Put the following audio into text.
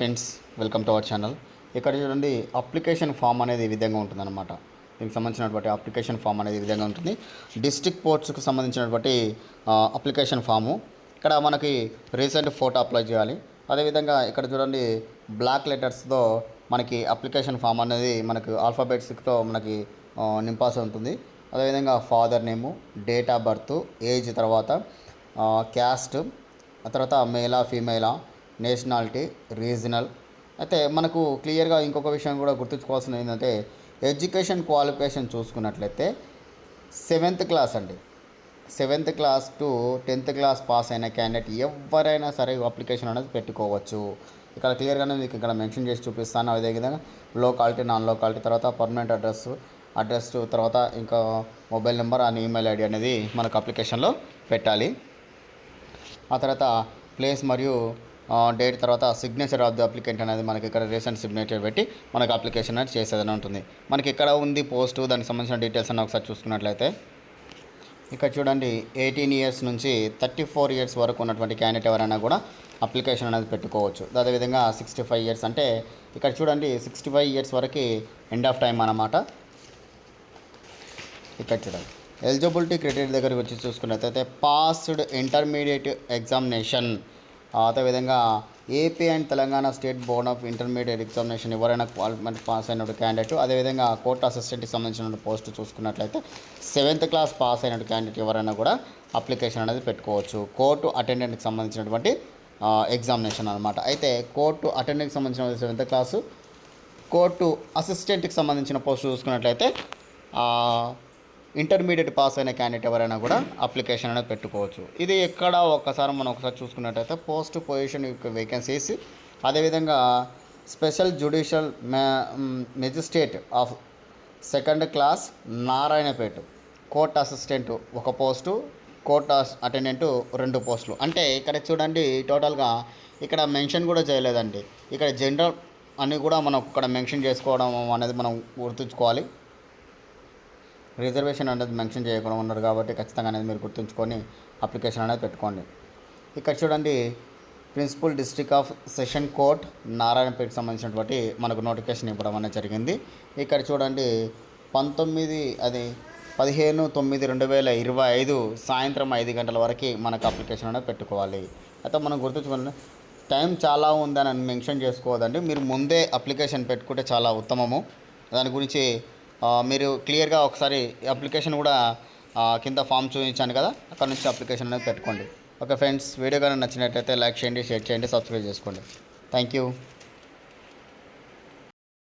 Friends welcome to our channel ఇక్కడ చూడండి application form అనేది ఈ విధంగా ఉంటుందన్నమాట. దీనికి సంబంధించినటువంటి అప్లికేషన్ ఫామ్ అనేది ఈ విధంగా ఉంటుంది. డిస్ట్రిక్ట్ పోర్ట్స్కి సంబంధించినటువంటి అప్లికేషన్ ఫాము ఇక్కడ మనకి రీసెంట్ ఫోటో అప్లై చేయాలి. అదేవిధంగా ఇక్కడ చూడండి బ్లాక్ లెటర్స్తో మనకి అప్లికేషన్ ఫామ్ అనేది మనకు ఆల్ఫాబెట్స్తో మనకి నింపాల్సి ఉంటుంది. అదేవిధంగా father name date of birth age తర్వాత క్యాస్ట్ ఆ తర్వాత మేలా ఫీమేలా నేషనాలిటీ రీజనల్. అయితే మనకు క్లియర్గా ఇంకొక విషయం కూడా గుర్తుంచుకోవాల్సింది ఏంటంటే ఎడ్యుకేషన్ క్వాలిఫికేషన్ చూసుకున్నట్లయితే సెవెంత్ క్లాస్ అండి. Seventh class to tenth class pass అయిన క్యాండిడేట్ ఎవరైనా సరే అప్లికేషన్ అనేది పెట్టుకోవచ్చు. ఇక్కడ క్లియర్గానే మీకు ఇక్కడ మెన్షన్ చేసి చూపిస్తాను. అదేవిధంగా లోకాలిటీ నాన్ లోకాలిటీ తర్వాత పర్మనెంట్ అడ్రస్ అడ్రస్ తర్వాత ఇంకా mobile number and email ID అనేది మనకు అప్లికేషన్లో పెట్టాలి. ఆ తర్వాత ప్లేస్ మరియు డేట్ తర్వాత సిగ్నేచర్ ఆఫ్ ది అప్లికెంట్ అనేది మనకి ఇక్కడ రీసెంట్ సిగ్నేచర్ పెట్టి మనకి అప్లికేషన్ అనేది చేసేదని ఉంటుంది. మనకి ఎక్కడ ఉంది పోస్టు దానికి సంబంధించిన డీటెయిల్స్ అన్న ఒకసారి చూసుకున్నట్లయితే ఇక్కడ చూడండి ఎయిటీన్ ఇయర్స్ నుంచి థర్టీ ఫోర్ ఇయర్స్ వరకు ఉన్నటువంటి క్యాండిడేట్ ఎవరైనా కూడా అప్లికేషన్ అనేది పెట్టుకోవచ్చు. అదేవిధంగా సిక్స్టీ ఫైవ్ ఇయర్స్ అంటే ఇక్కడ చూడండి సిక్స్టీ ఫైవ్ ఇయర్స్ వరకు ఎండ్ ఆఫ్ టైం అన్నమాట. ఇక్కడ చూడండి ఎలిజిబిలిటీ క్రిటేరియా దగ్గరికి వచ్చి చూసుకున్నట్లయితే పాస్డ్ ఇంటర్మీడియట్ ఎగ్జామినేషన్ అదేవిధంగా AP and Telangana state board of intermediate examination ఎవరైనా క్వాలిఫైడ్ పాస్ అయిన క్యాండిడేట్ అదేవిధంగా కోర్ట్ అసిస్టెంట్కి సంబంధించిన పోస్ట్ చూసుకున్నట్లయితే సెవెంత్ క్లాస్ పాస్ అయిన క్యాండిడేట్ ఎవరైనా కూడా అప్లికేషన్ అనేది పెట్టుకోవచ్చు. కోర్టు అటెండెంట్కి సంబంధించినటువంటి ఎగ్జామినేషన్ అనమాట అయితే కోర్టు అటెండెంట్కి సంబంధించిన సెవెంత్ క్లాసు కోర్టు అసిస్టెంట్కి సంబంధించిన పోస్ట్ చూసుకున్నట్లయితే ఇంటర్మీడియట్ పాస్ అయిన క్యాండిడేట్ ఎవరైనా కూడా అప్లికేషన్ అనేది పెట్టుకోవచ్చు. ఇది ఎక్కడ ఒక్కసారి మనం ఒకసారి చూసుకున్నట్లయితే పోస్ట్ పొజిషన్ యొక్క వేకెన్సీస్ అదేవిధంగా special judicial magistrate of second class Narayanpet court assistant ఒక పోస్టు కోర్ట్ అటెండెంట్ రెండు పోస్టులు అంటే ఇక్కడ చూడండి టోటల్గా ఇక్కడ మెన్షన్ కూడా చేయలేదండి. ఇక్కడ జనరల్ అని కూడా మనం ఇక్కడ మెన్షన్ చేసుకోవడం అనేది మనం గుర్తుంచుకోవాలి. రిజర్వేషన్ అనేది మెన్షన్ చేయకుండా ఉన్నారు కాబట్టి ఖచ్చితంగా అనేది మీరు గుర్తుంచుకొని అప్లికేషన్ అనేది పెట్టుకోండి. ఇక్కడ చూడండి principal district of session court నారాయణపేటకి సంబంధించినటువంటి మనకు నోటిఫికేషన్ ఇవ్వడం అనేది జరిగింది. ఇక్కడ చూడండి పంతొమ్మిది అది పదిహేను తొమ్మిది రెండు వేల ఇరవై ఐదు సాయంత్రం ఐదు గంటల వరకు మనకు అప్లికేషన్ అనేది పెట్టుకోవాలి. అయితే మనం గుర్తుంచుకోండి టైం చాలా ఉందని మెన్షన్ చేసుకోవద్దండి. మీరు ముందే అప్లికేషన్ పెట్టుకుంటే చాలా ఉత్తమము. దాని గురించి మీరు క్లియర్గా ఒకసారి అప్లికేషన్ కూడా కింద ఫామ్ చూపించాను కదా అక్కడ నుంచి అప్లికేషన్ అనేది పెట్టుకోండి. ఓకే ఫ్రెండ్స్ వీడియో కానీ నచ్చినట్టయితే లైక్ చేయండి షేర్ చేయండి సబ్స్క్రైబ్ చేసుకోండి. Thank you.